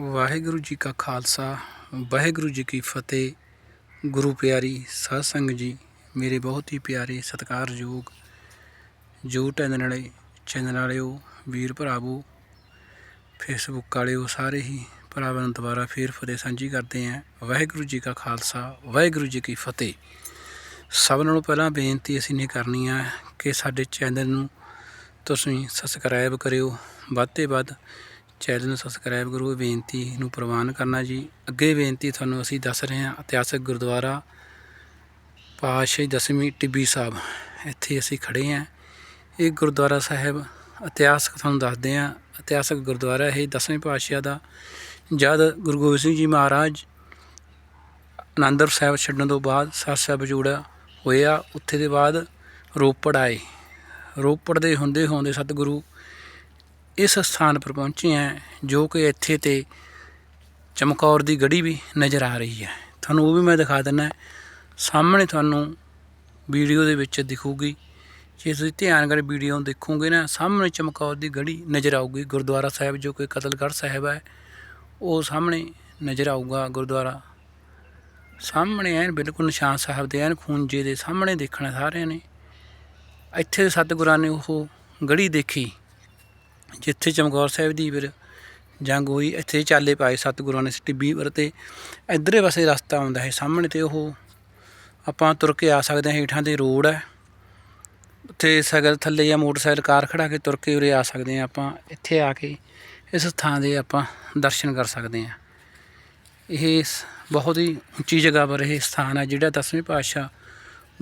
ਵਾਹਿਗੁਰੂ ਜੀ ਕਾ ਖਾਲਸਾ, ਵਾਹਿਗੁਰੂ ਜੀ ਕੀ ਫਤਿਹ। ਗੁਰੂ ਪਿਆਰੀ ਸਾਧ ਸੰਗਤ ਜੀ, ਮੇਰੇ ਬਹੁਤ ਹੀ ਪਿਆਰੇ ਸਤਿਕਾਰਯੋਗ ਜੋ ਟੈਨਲ ਵਾਲੇ ਚੈਨਲ ਵਾਲਿਓ, ਵੀਰ ਭਰਾਵੋ ਫੇਸਬੁੱਕ ਵਾਲਿਓ, ਸਾਰੇ ਹੀ ਭਰਾਵਾਂ ਨੂੰ ਦੁਬਾਰਾ ਫੇਰ ਫਤਿਹ ਸਾਂਝੀ ਕਰਦੇ ਆਂ ਵਾਹਿਗੁਰੂ ਜੀ ਕਾ ਖਾਲਸਾ, ਵਾਹਿਗੁਰੂ ਜੀ ਕੀ ਫਤਿਹ। ਸਭ ਨਾਲੋਂ ਪਹਿਲਾਂ ਬੇਨਤੀ ਅਸੀਂ ਨੇ ਕਰਨੀ ਆ ਕਿ ਸਾਡੇ ਚੈਨਲ ਨੂੰ ਤੁਸੀਂ ਸਬਸਕ੍ਰਾਈਬ ਕਰਿਓ। ਵੱਧ ਤੇ ਵੱਧ ਚੈਨਲ ਨੂੰ ਸਬਸਕ੍ਰਾਈਬ ਕਰੋ ਇਹ ਬੇਨਤੀ ਨੂੰ ਪ੍ਰਵਾਨ ਕਰਨਾ ਜੀ। ਅੱਗੇ ਬੇਨਤੀ ਤੁਹਾਨੂੰ ਅਸੀਂ ਦੱਸ ਰਹੇ ਹਾਂ, ਇਤਿਹਾਸਕ ਗੁਰਦੁਆਰਾ ਪਾਤਸ਼ਾਹੀ ਦਸਵੀਂ ਟਿੱਬੀ ਸਾਹਿਬ। ਇੱਥੇ ਅਸੀਂ ਖੜੇ ਹਾਂ। ਇਹ ਗੁਰਦੁਆਰਾ ਸਾਹਿਬ ਇਤਿਹਾਸਕ ਤੁਹਾਨੂੰ ਦੱਸਦੇ ਹਾਂ, ਇਤਿਹਾਸਕ ਗੁਰਦੁਆਰਾ ਇਹ ਦਸਵੇਂ ਪਾਤਸ਼ਾਹ ਦਾ। ਜਦ ਗੁਰੂ ਗੋਬਿੰਦ ਸਿੰਘ ਜੀ ਮਹਾਰਾਜ ਆਨੰਦਪੁਰ ਸਾਹਿਬ ਛੱਡਣ ਤੋਂ ਬਾਅਦ ਸੱਤ ਸਾਹਿਬ ਜੋੜਾ ਹੋਇਆ, ਉੱਥੇ ਦੇ ਬਾਅਦ ਰੋਪੜ ਆਏ। ਰੋਪੜ ਦੇ ਹੁੰਦੇ ਹੁੰਦੇ ਸਤਿਗੁਰੂ ਇਸ ਸਥਾਨ ਪਰ ਪਹੁੰਚੇ ਹੈ ਜੋ ਕਿ ਇੱਥੇ ਤੇ ਚਮਕੌਰ ਦੀ ਗੜੀ ਵੀ ਨਜ਼ਰ ਆ ਰਹੀ ਹੈ। ਤੁਹਾਨੂੰ ਉਹ ਵੀ ਮੈਂ ਦਿਖਾ ਦਿੰਦਾ ਸਾਹਮਣੇ ਤੁਹਾਨੂੰ ਵੀਡੀਓ ਦੇ ਵਿੱਚ ਦਿਖੂਗੀ। ਜੇ ਤੁਸੀਂ ਧਿਆਨ ਕਰ ਵੀਡੀਓ ਨੂੰ ਦੇਖੋਗੇ ਨਾ, ਸਾਹਮਣੇ ਚਮਕੌਰ ਦੀ ਗੜੀ ਨਜ਼ਰ ਆਊਗੀ। ਗੁਰਦੁਆਰਾ ਸਾਹਿਬ ਜੋ ਕਿ ਕਤਲਗੜ੍ਹ ਸਾਹਿਬ ਹੈ, ਉਹ ਸਾਹਮਣੇ ਨਜ਼ਰ ਆਊਗਾ ਗੁਰਦੁਆਰਾ। ਸਾਹਮਣੇ ਐਨ ਬਿਲਕੁਲ ਨਿਸ਼ਾਨ ਸਾਹਿਬ ਦੇ ਐਨ ਖੂੰਜੇ ਦੇ ਸਾਹਮਣੇ ਦੇਖਣਾ ਸਾਰਿਆਂ ਨੇ। ਇੱਥੇ ਸਤਿਗੁਰਾਂ ਨੇ ਉਹ ਗੜੀ ਦੇਖੀ। ਜਿੱਥੇ ਚਮਕੌਰ ਸਾਹਿਬ ਦੀ ਫਿਰ ਜੰਗ ਹੋਈ, ਇੱਥੇ ਚਾਲੇ ਪਾਏ ਸਤਿਗੁਰਾਂ ਨੇ ਟਿੱਬੀ ਵਰ ਤੇ। ਇਧਰੇ ਪਾਸੇ ਰਸਤਾ ਆਉਂਦਾ ਹੈ ਸਾਹਮਣੇ ਤੇ ਉਹ ਆਪਾਂ ਤੁਰ ਕੇ ਆ ਸਕਦੇ ਹਾਂ, ਹੇਠਾਂ ਦੇ ਰੋਡ ਹੈ। ਉੱਥੇ ਸਾਈਕਲ ਥੱਲੇ ਜਾਂ ਮੋਟਰਸਾਈਕਲ ਕਾਰ ਖੜਾ ਕੇ ਤੁਰ ਕੇ ਉਰੇ ਆ ਸਕਦੇ ਹਾਂ ਆਪਾਂ, ਇੱਥੇ ਆ ਕੇ ਇਸ ਥਾਂ ਦੇ ਆਪਾਂ ਦਰਸ਼ਨ ਕਰ ਸਕਦੇ ਹਾਂ। ਇਹ ਸ- ਬਹੁਤ ਹੀ ਉੱਚੀ ਜਗ੍ਹਾ ਪਰ ਇਹ ਸਥਾਨ ਹੈ, ਜਿਹੜਾ ਦਸਵੇਂ ਪਾਤਸ਼ਾਹ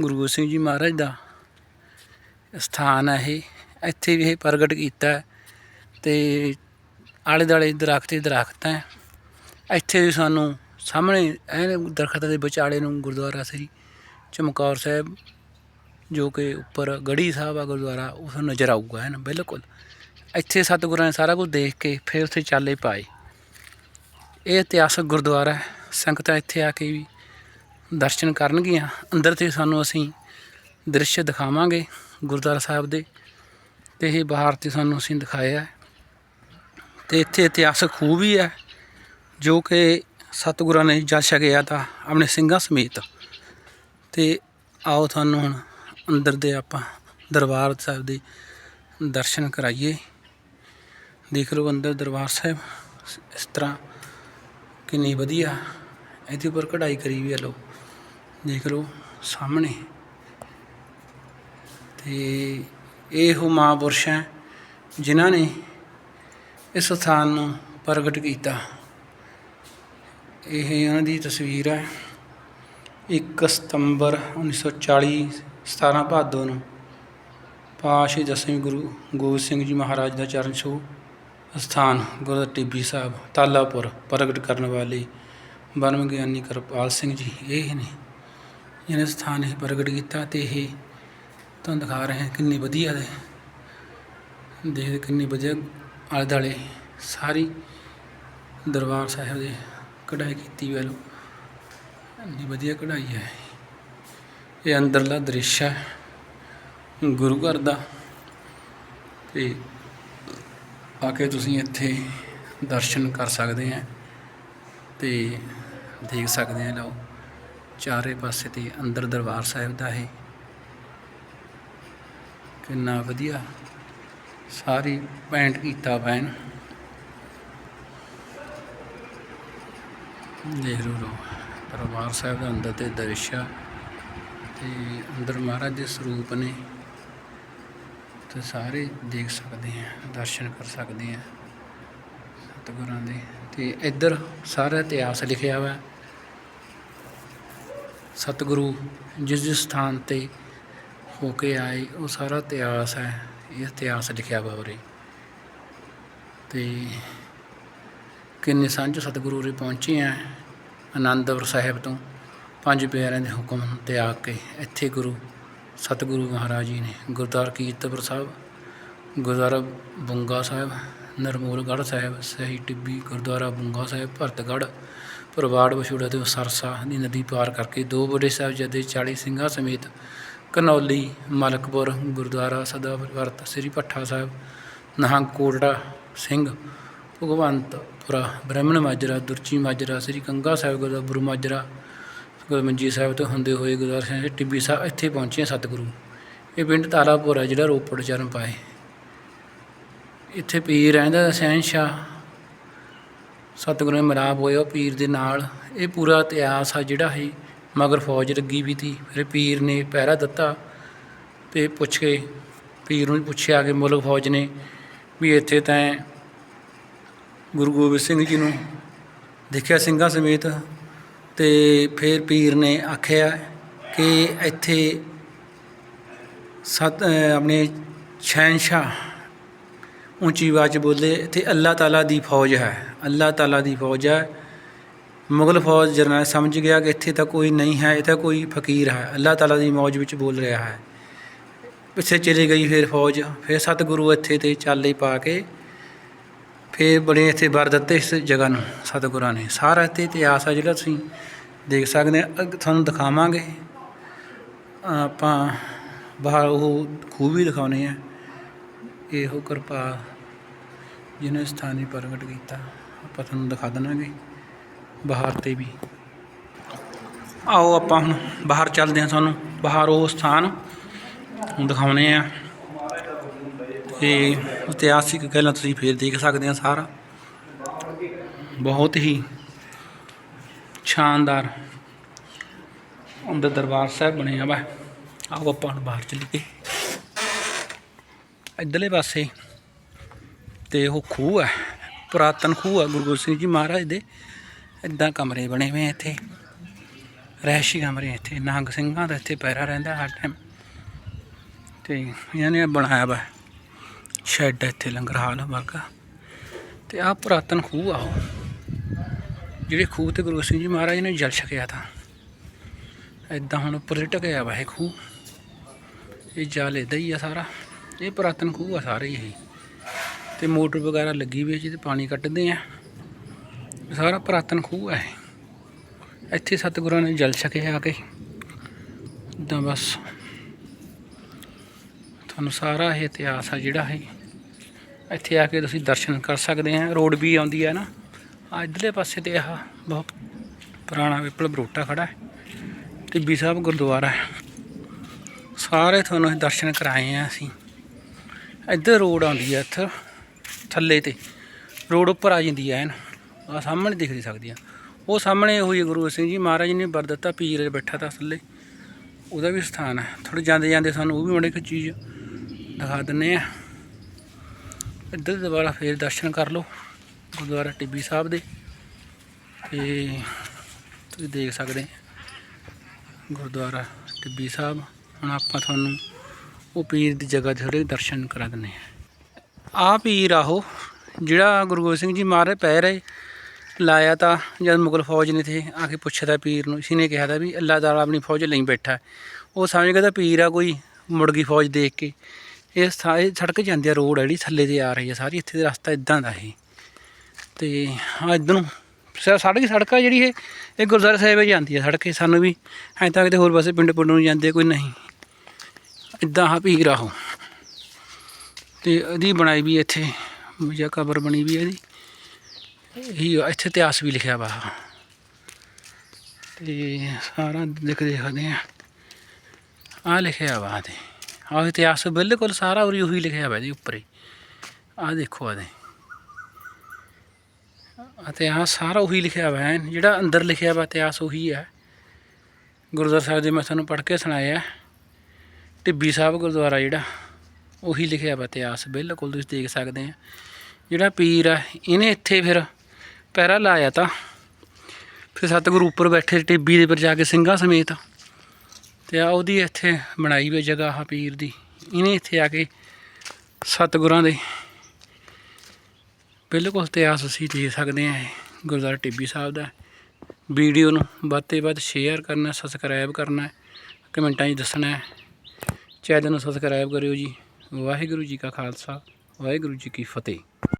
ਗੁਰੂ ਗੋਬਿੰਦ ਸਿੰਘ ਜੀ ਮਹਾਰਾਜ ਦਾ ਸਥਾਨ ਹੈ ਇਹ। ਇੱਥੇ ਵੀ ਇਹ ਪ੍ਰਗਟ ਕੀਤਾ ਤੇ ਆਲੇ ਦਾਲੇ ਦਰਖਤ ਹੀ ਦਰਖਤ ਹੈ। ਇੱਥੇ ਵੀ ਸਾਨੂੰ ਸਾਹਮਣੇ ਐਨ ਦਰਖਤਾਂ ਦੇ ਵਿਚਾਲੇ ਨੂੰ ਗੁਰਦੁਆਰਾ ਸ੍ਰੀ ਚਮਕੌਰ ਸਾਹਿਬ, ਜੋ ਕਿ ਉੱਪਰ ਗੜੀ ਸਾਹਿਬ ਆ ਗੁਰਦੁਆਰਾ, ਉਸ ਨੂੰ ਨਜ਼ਰ ਆਊਗਾ ਹੈ ਨਾ, ਬਿਲਕੁਲ। ਇੱਥੇ ਸਤਿਗੁਰਾਂ ਨੇ ਸਾਰਾ ਕੁਝ ਦੇਖ ਕੇ ਫਿਰ ਉੱਥੇ ਚਾਲੇ ਪਾਏ। ਇਹ ਇਤਿਹਾਸਕ ਗੁਰਦੁਆਰਾ ਹੈ। ਸੰਗਤਾਂ ਇੱਥੇ ਆ ਕੇ ਵੀ ਦਰਸ਼ਨ ਕਰਨਗੀਆਂ। ਅੰਦਰ ਤੇ ਸਾਨੂੰ ਅਸੀਂ ਦ੍ਰਿਸ਼ ਦਿਖਾਵਾਂਗੇ ਗੁਰਦੁਆਰਾ ਸਾਹਿਬ ਦੇ, ਤੇ ਇਹ ਬਾਹਰ ਤੇ ਸਾਨੂੰ ਅਸੀਂ ਦਿਖਾਇਆ ਤੇ ਇੱਥੇ ਇਤਿਹਾਸਕ ਖੂਹ ਵੀ ਹੈ, ਜੋ ਕਿ ਸਤਿਗੁਰਾਂ ਨੇ ਜਲ ਛਕਿਆ ਤਾਂ ਆਪਣੇ ਸਿੰਘਾਂ ਸਮੇਤ। ਤੇ ਆਓ ਤੁਹਾਨੂੰ ਹੁਣ ਅੰਦਰ ਦੇ ਆਪਾਂ ਦਰਬਾਰ ਸਾਹਿਬ ਦੇ ਦਰਸ਼ਨ ਕਰਾਈਏ। ਦੇਖ ਲਓ ਅੰਦਰ ਦਰਬਾਰ ਸਾਹਿਬ, ਇਸ ਤਰ੍ਹਾਂ ਕਿੰਨੀ ਵਧੀਆ, ਇਹਦੇ ਉੱਪਰ ਕਢਾਈ ਕਰੀ ਵੀ ਹੈ ਲੋ ਦੇਖ ਲਓ ਸਾਹਮਣੇ। ਤੇ ਇਹ ਉਹ ਮਹਾਂਪੁਰਸ਼ ਹੈ, ਜਿਨ੍ਹਾਂ ਨੇ ਇਸ ਸਥਾਨ ਨੂੰ ਪ੍ਰਗਟ ਕੀਤਾ। ਇਹ ਉਹਨਾਂ ਦੀ ਤਸਵੀਰ ਹੈ। 1 ਸਤੰਬਰ 1940 17 ਭਾਦੋ ਨੂੰ ਪਾਸ਼ੇ ਦਸਵੇਂ ਗੁਰੂ ਗੋਬਿੰਦ ਸਿੰਘ ਜੀ ਮਹਾਰਾਜ ਦਾ ਚਰਨ ਛੋਹ ਸਥਾਨ ਗੁਰਦੁਆਰਾ ਟਿੱਬੀ ਸਾਹਿਬ, ਤਾਲਾਪੁਰ ਪ੍ਰਗਟ ਕਰਨ ਵਾਲੇ ਬਰਮ ਗਿਆਨੀ ਕਿਰਪਾਲ ਸਿੰਘ ਜੀ। ਇਹ ਨੇ ਜਿਹਨੇ ਸਥਾਨ ਇਹ ਪ੍ਰਗਟ ਕੀਤਾ ਤੇ ਇਹ ਤੁਹਾਨੂੰ ਦਿਖਾ ਰਹੇ ਹਾਂ ਕਿੰਨੀ ਵਧੀਆ ਹੈ। ਦੇਖਦੇ ਕਿੰਨੀ ਵਧੀਆ ਆਲੇ ਦੁਆਲੇ ਸਾਰੀ ਦਰਬਾਰ ਸਾਹਿਬ ਦੇ ਕਢਾਈ ਕੀਤੀ ਵੈਲੋ ਇੰਨੀ ਵਧੀਆ ਕਢਾਈ ਹੈ। ਇਹ ਅੰਦਰਲਾ ਦ੍ਰਿਸ਼ ਹੈ। ਗੁਰੂ ਘਰ ਦਾ। ਤੇ ਆ ਕੇ ਤੁਸੀਂ ਇੱਥੇ ਦਰਸ਼ਨ ਕਰ ਸਕਦੇ ਆ। ਤੇ ਦੇਖ ਸਕਦੇ ਆ ਲਓ ਚਾਰੇ ਪਾਸੇ ਤੇ ਅੰਦਰ ਦਰਬਾਰ ਸਾਹਿਬ ਦਾ ਹੈ ਕਿੰਨਾ ਵਧੀਆ ਸਾਰੀ ਪੈਂਟ ਕੀਤਾ ਪੈਨ ਦੇਖ ਲਓ ਲਓ ਦਰਬਾਰ ਸਾਹਿਬ ਦੇ ਅੰਦਰ ਤੇ ਦ੍ਰਿਸ਼ ਆ ਤੇ ਅੰਦਰ ਮਹਾਰਾਜ ਦੇ ਸਰੂਪ ਨੇ। ਤੇ ਸਾਰੇ ਦੇਖ ਸਕਦੇ ਆ, ਦਰਸ਼ਨ ਕਰ ਸਕਦੇ ਆ ਸਤਿਗੁਰਾਂ ਦੇ। ਤੇ ਇੱਧਰ ਸਾਰਾ ਇਤਿਹਾਸ ਲਿਖਿਆ ਹੋਇਆ। ਸਤਿਗੁਰੂ ਜਿਸ ਜਿਸ ਸਥਾਨ ਤੇ ਹੋ ਕੇ ਆਏ, ਉਹ ਸਾਰਾ ਇਤਿਹਾਸ ਹੈ। ਇਹ ਇਤਿਹਾਸ ਲਿਖਿਆ ਵਾ ਉਰੇ। ਤੇ ਕਿੰਨੇ ਸਾਂਝ ਸਤਿਗੁਰੂ ਉਰੇ ਪਹੁੰਚੇ ਆ ਆਨੰਦਪੁਰ ਸਾਹਿਬ ਤੋਂ। ਪੰਜ ਪਿਆਰਿਆਂ ਦੇ ਹੁਕਮ ਤੇ ਆ ਕੇ ਇੱਥੇ ਗੁਰੂ ਸਤਿਗੁਰੂ ਮਹਾਰਾਜ ਜੀ ਨੇ ਗੁਰਦੁਆਰਾ ਕੀਰਤਪੁਰ ਸਾਹਿਬ, ਗੁਰਦੁਆਰਾ ਬੁੰਗਾ ਸਾਹਿਬ, ਨਰਮੂਲਗੜ੍ਹ ਸਾਹਿਬ, ਸਹੀ ਟਿੱਬੀ ਗੁਰਦੁਆਰਾ ਬੁੰਗਾ ਸਾਹਿਬ, ਭਰਤਗੜ੍ਹ ਪਰਵਾੜ ਵਿਛੋੜਾ ਤੇ ਸਰਸਾ ਦੀ ਨਦੀ ਪਾਰ ਕਰਕੇ ਦੋ ਬੜੇ ਸਾਹਿਬ ਜਦੇ 40 ਸਿੰਘਾਂ ਸਮੇਤ ਕਨੌਲੀ, ਮਲਕਪੁਰ, ਗੁਰਦੁਆਰਾ ਸਦਾ ਵਰਤ ਸ੍ਰੀ ਭੱਠਾ ਸਾਹਿਬ ਨਹੰਗ ਕੋਟੜਾ ਸਿੰਘ, ਭਗਵੰਤਪੁਰਾ, ਬ੍ਰਾਹਮਣ ਮਾਜਰਾ, ਦੁਰਚੀ ਮਾਜਰਾ, ਸ੍ਰੀ ਕੰਗਾ ਸਾਹਿਬ ਗੁਰਦੁਆਰਾ ਮਾਜਰਾ ਗੁਰੂ ਮੰਜੀ ਸਾਹਿਬ ਤੋਂ ਹੁੰਦੇ ਹੋਏ ਗੁਰਦੁਆਰਾ ਸਾਹਿਬ, ਟਿੱਬੀ ਸਾਹਿਬ ਇੱਥੇ ਪਹੁੰਚੇ ਸਤਿਗੁਰੂ। ਇਹ ਪਿੰਡ ਤਾਲਾਪੁਰ ਹੈ ਜਿਹੜਾ ਰੋਪੜ ਚਰਨ ਪਾਏ। ਇੱਥੇ ਪੀਰ ਰਹਿੰਦਾ ਸਹਿਨਸ਼ਾਹ। ਸਤਿਗੁਰੂ ਨੇ ਮਿਲਾਪ ਹੋਇਆ ਉਹ ਪੀਰ ਦੇ ਨਾਲ। ਇਹ ਪੂਰਾ ਇਤਿਹਾਸ ਆ ਜਿਹੜਾ ਹੈ ਮਗਰ ਫੌਜ ਲੱਗੀ ਵੀ ਤੀ, ਫਿਰ ਪੀਰ ਨੇ ਪਹਿਰਾ ਦਿੱਤਾ ਤੇ ਪੁੱਛ ਕੇ, ਪੀਰ ਨੂੰ ਪੁੱਛਿਆ ਕਿ ਮੁਲਕ ਫੌਜ ਨੇ ਵੀ ਇੱਥੇ ਤਾਂ ਗੁਰੂ ਗੋਬਿੰਦ ਸਿੰਘ ਜੀ ਨੂੰ ਦੇਖਿਆ ਸਿੰਘਾਂ ਸਮੇਤ ਤੇ ਫਿਰ ਪੀਰ ਨੇ ਆਖਿਆ ਕਿ ਇੱਥੇ ਸਤ ਆਪਣੇ ਸ਼ਹਿਨਸ਼ਾਹ ਉੱਚੀ ਆਵਾਜ਼ 'ਚ ਬੋਲੇ, ਇੱਥੇ ਅੱਲਾਹ ਤਾਲਾ ਦੀ ਫੌਜ ਹੈ, ਅੱਲਾਹ ਤਾਲਾ ਦੀ ਫੌਜ ਹੈ। ਮੁਗਲ ਫੌਜ ਜਰਨੈਲ ਸਮਝ ਗਿਆ ਕਿ ਇੱਥੇ ਤਾਂ ਕੋਈ ਨਹੀਂ ਹੈ ਇਹ ਤਾਂ ਕੋਈ ਫਕੀਰ ਹੈ। ਅੱਲਾਹ ਤਾਲਾ ਦੀ ਮੌਜ ਵਿੱਚ ਬੋਲ ਰਿਹਾ ਹੈ। ਪਿੱਛੇ ਚਲੀ ਗਈ ਫਿਰ ਫੌਜ, ਫਿਰ ਸਤਿਗੁਰੂ ਇੱਥੇ ਤੇ ਚਾਲੇ ਪਾ ਕੇ ਫਿਰ ਬੜੇ ਇੱਥੇ ਵਰ ਦਿੱਤੇ ਇਸ ਜਗ੍ਹਾ ਨੂੰ, ਸਤਿਗੁਰਾਂ ਨੇ। ਸਾਰਾ ਇੱਥੇ ਇਤਿਹਾਸ ਆ ਜਿਹੜਾ ਤੁਸੀਂ ਦੇਖ ਸਕਦੇ ਆ ਤੁਹਾਨੂੰ ਦਿਖਾਵਾਂਗੇ। ਆਪਾਂ ਬਾਹਰ ਉਹ ਖੂਹ ਵੀ ਦਿਖਾਉਣੇ ਆ। ਇਹੋ ਕਿਰਪਾ ਜਿਹਨੇ ਸਥਾਨੀ ਪ੍ਰਗਟ ਕੀਤਾ, ਆਪਾਂ ਤੁਹਾਨੂੰ ਦਿਖਾ ਦੇਵਾਂਗੇ। ਬਾਹਰ ਤੇ ਵੀ। ਆਓ ਆਪਾਂ ਹੁਣ ਬਾਹਰ ਚੱਲਦੇ ਹਾਂ ਤੁਹਾਨੂੰ ਬਾਹਰ ਉਹ ਸਥਾਨ ਦਿਖਾਉਣੇ ਆ। ਤੇ ਇਤਿਹਾਸਿਕ ਗੱਲਾਂ ਤੁਸੀਂ ਫੇਰ ਦੇਖ ਸਕਦੇ ਆ ਸਾਰਾ। ਬਹੁਤ ਹੀ ਸ਼ਾਨਦਾਰ ਅੰਦਰ ਦਰਬਾਰ ਸਾਹਿਬ ਬਣਿਆ ਵਾ। ਆਓ ਆਪਾਂ ਹੁਣ ਬਾਹਰ ਚੱਲੀਏ। ਇੱਧਰਲੇ ਪਾਸੇ ਤੇ ਉਹ ਖੂਹ ਹੈ ਪੁਰਾਤਨ ਖੂਹ ਹੈ ਗੁਰੂ ਗੋਬਿੰਦ ਸਿੰਘ ਜੀ ਮਹਾਰਾਜ ਦੇ। ਇਦਾਂ ਕਮਰੇ ਬਣੇ ਹੋਏ ਇੱਥੇ। ਰਹਿਸ਼ੀ ਕਮਰੇ ਇੱਥੇ। ਨਾਗ ਸਿੰਘਾਂ ਦਾ ਇੱਥੇ ਪਹਿਰਾ ਰਹਿੰਦਾ ਹਰ ਟਾਈਮ ਤੇ ਇਹਨਾਂ ਨੇ ਬਣਾਇਆ ਵਾ ਸ਼ੈੱਡ ਇੱਥੇ ਲੰਗਰ ਹਾਲ ਵਰਗਾ। ਤੇ ਆਹ ਪੁਰਾਤਨ ਖੂਹ ਆ ਉਹ। ਜਿਹੜੇ ਖੂਹ ਤੇ ਗੁਰੂ ਗੋਬਿੰਦ ਸਿੰਘ ਜੀ ਮਹਾਰਾਜ ਨੇ ਜਲ ਛਕਿਆ ਤਾਂ। ਇਦਾਂ ਹੁਣ ਉੱਪਰ ਹੀ ਢਕਿਆ ਵਾ ਇਹ ਖੂਹ। ਇਹ ਜਲ ਏਦਾਂ ਹੀ ਆ ਸਾਰਾ। ਇਹ ਪੁਰਾਤਨ ਖੂਹ ਆ ਸਾਰੇ ਇਹ। ਤੇ ਮੋਟਰ ਵਗੈਰਾ ਲੱਗੀ ਵੀ ਹੈ ਜਿਹਦੇ ਪਾਣੀ ਕੱਢਦੇ ਆ। ਸਾਰਾ ਪੁਰਾਤਨ ਖੂਹ ਹੈ। ਇੱਥੇ ਸਤਿਗੁਰਾਂ ਨੇ ਜਲ ਛਕੇ ਆ ਕੇ। ਇਦਾਂ ਬਸ। ਤੁਹਾਨੂੰ ਸਾਰਾ ਇਹ ਇਤਿਹਾਸ ਆ ਜਿਹੜਾ ਹੈ। ਇੱਥੇ ਆ ਕੇ ਤੁਸੀਂ ਦਰਸ਼ਨ ਕਰ ਸਕਦੇ ਆ। ਰੋਡ ਵੀ ਆਉਂਦੀ ਹੈ ਨਾ। ਆ ਇੱਧਰਲੇ ਪਾਸੇ ਤੇ ਆਹ ਬਹੁਤ ਪੁਰਾਣਾ ਵਿਪਲ ਬਰੋਟਾ ਖੜਾ ਹੈ। ਟਿੱਬੀ ਸਾਹਿਬ ਗੁਰਦੁਆਰਾ ਹੈ। ਸਾਰੇ ਤੁਹਾਨੂੰ ਇਹ ਦਰਸ਼ਨ ਕਰਾਏ ਆ ਅਸੀਂ। ਇੱਧਰ ਰੋਡ ਆਉਂਦੀ ਹੈ ਇੱਥੇ। ਥੱਲੇ ਤੇ। ਰੋਡ ਉੱਪਰ ਆ ਜਾਂਦੀ ਹੈ ਐਨ ਆ ਸਾਹਮਣੇ ਦਿਖ ਨਹੀਂ ਸਕਦੀ ਉਹ ਸਾਹਮਣੇ ਹੋਈ ਗੁਰੂ ਸਿੰਘ ਜੀ, ਮਹਾਰਾਜ ਨੇ ਵਰ ਦਿੱਤਾ, ਪੀਰ ਬੈਠਾ ਤਾਂ ਥੱਲੇ। ਉਹਦਾ ਵੀ ਸਥਾਨ ਹੈ ਥੋੜੇ ਜਾਂਦੇ ਜਾਂਦੇ ਸਾਨੂੰ ਉਹ ਵੀ ਬੜੇ ਇੱਕ ਚੀਜ਼ ਦਿਖਾ ਦਿੰਨੇ ਆ। ਇੱਧਰ ਦੁਬਾਰਾ ਫੇਰ ਦਰਸ਼ਨ ਕਰ ਲਓ, ਗੁਰਦੁਆਰਾ ਟਿੱਬੀ ਸਾਹਿਬ ਦੇ। ਤੇ ਤੁਸੀਂ ਦੇਖ ਸਕਦੇ ਗੁਰਦੁਆਰਾ ਟਿੱਬੀ ਸਾਹਿਬ। ਹੁਣ ਆਪਾਂ ਤੁਹਾਨੂੰ ਉਹ ਪੀਰ ਦੀ ਜਗ੍ਹਾ ਦੇ ਥੋੜੇ ਦਰਸ਼ਨ ਕਰਾ ਦਿੰਨੇ ਆ। ਆ ਪੀਰ ਆਹੋ ਜਿਹੜਾ ਗੁਰੂ ਗੋਬਿੰਦ ਸਿੰਘ ਜੀ ਮਾਰੇ ਪੈ ਰਹੇ। ਲਾਇਆ ਤਾਂ ਜਦ ਮੁਗਲ ਫੌਜ ਨੇ ਥੇ ਆ ਕੇ ਪੁੱਛਦਾ ਪੀਰ ਨੂੰ, ਇਸੀ ਨੇ ਕਿਹਾ ਤਾਂ ਵੀ ਅੱਲਾਹ ਤਾਲਾ ਆਪਣੀ ਫੌਜ ਲਈ ਬੈਠਾ। ਉਹ ਸਮਝ ਗਿਆ ਤਾਂ ਪੀਰ ਆ ਕੋਈ ਮੁੜ ਗਈ ਫੌਜ ਦੇਖ ਕੇ। ਇਹ ਸਾ- ਇਹ ਸੜਕ ਜਾਂਦੀ ਆ ਰੋਡ ਹੈ ਜਿਹੜੀ, ਥੱਲੇ ਤੇ ਆ ਰਹੀ ਆ ਸਾਰੀ, ਇੱਥੇ ਦਾ ਰਸਤਾ ਇਦਾਂ ਦਾ ਇਹ ਤੇ ਆ ਇੱਧਰ ਨੂੰ ਸੜਕ ਸੜਕ ਆ ਜਿਹੜੀ ਇਹ ਇਹ ਗੁਰਦੁਆਰਾ ਸਾਹਿਬ ਹੀ ਜਾਂਦੀ ਆ ਸੜਕ ਸਾਨੂੰ ਵੀ ਐਂ ਤਾਂ ਕਿਤੇ ਹੋਰ ਪਾਸੇ ਪਿੰਡ ਪਿੰਡ ਨੂੰ ਜਾਂਦੇ ਕੋਈ ਨਹੀਂ। ਇਦਾਂ ਆ ਪੀਰ ਆਹੋ ਤੇ ਇਹਦੀ ਬਣਾਈ ਵੀ ਇੱਥੇ ਜਾਂ ਕਬਰ ਬਣੀ ਵੀ ਇਹਦੀ। ਇਹੀ ਇੱਥੇ ਇਤਿਹਾਸ ਵੀ ਲਿਖਿਆ ਵਾ। ਤੇ ਸਾਰਾ ਦੇਖ ਦੇਖਦੇ ਆ। ਆ ਲਿਖਿਆ ਵਾ ਤੇ। ਆਹ ਇਤਿਹਾਸ ਬਿਲਕੁਲ ਸਾਰਾ ਉਰੀ ਉਹੀ ਲਿਖਿਆ ਵਾ ਇਹਦੇ ਉੱਪਰ ਹੀ। ਆ ਦੇਖੋ ਆਦੇ ਅਤੇ ਆ ਸਾਰਾ ਉਹੀ ਲਿਖਿਆ ਵਾ ਜਿਹੜਾ ਅੰਦਰ ਲਿਖਿਆ ਵਾ ਇਤਿਹਾਸ ਉਹੀ ਹੈ ਗੁਰਦੁਆਰਾ ਸਾਹਿਬ ਦੇ ਮੈਂ ਤੁਹਾਨੂੰ ਪੜ੍ਹ ਕੇ ਸੁਣਾਇਆ। ਟਿੱਬੀ ਸਾਹਿਬ ਗੁਰਦੁਆਰਾ ਜਿਹੜਾ, ਉਹੀ ਲਿਖਿਆ ਵਾ ਇਤਿਹਾਸ। ਬਿਲਕੁਲ ਤੁਸੀਂ ਦੇਖ ਸਕਦੇ ਆ। ਜਿਹੜਾ ਪੀਰ ਆ, ਇਹਨੇ ਇੱਥੇ ਫਿਰ ਪਹਿਰਾ ਲਾਇਆ ਤਾਂ। ਫਿਰ ਸਤਿਗੁਰੂ ਉੱਪਰ ਬੈਠੇ ਟਿੱਬੀ ਦੇ ਉੱਪਰ ਜਾ ਕੇ ਸਿੰਘਾਂ ਸਮੇਤ। ਤੇ ਆ ਉਹਦੀ ਇੱਥੇ ਬਣਾਈ ਹੋਈ ਜਗ੍ਹਾ ਆ ਪੀਰ ਦੀ। ਇਹਨੇ ਇੱਥੇ ਆ ਕੇ ਸਤਿਗੁਰਾਂ ਦੇ ਬਿਲਕੁਲ ਇਤਿਹਾਸ ਅਸੀਂ ਦੇ ਸਕਦੇ ਹਾਂ ਇਹ। ਗੁਰਦੁਆਰਾ ਟਿੱਬੀ ਸਾਹਿਬ ਦਾ। ਵੀਡੀਓ ਨੂੰ ਵੱਧ ਤੋਂ ਵੱਧ ਸ਼ੇਅਰ ਕਰਨਾ ਸਬਸਕ੍ਰਾਈਬ ਕਰਨਾ, ਕਮੈਂਟਾਂ 'ਚ ਦੱਸਣਾ। ਚੈਨਲ ਨੂੰ ਸਬਸਕ੍ਰਾਈਬ ਕਰਿਓ ਜੀ। ਵਾਹਿਗੁਰੂ ਜੀ ਕਾ ਖਾਲਸਾ, ਵਾਹਿਗੁਰੂ ਜੀ ਕੀ ਫਤਿਹ।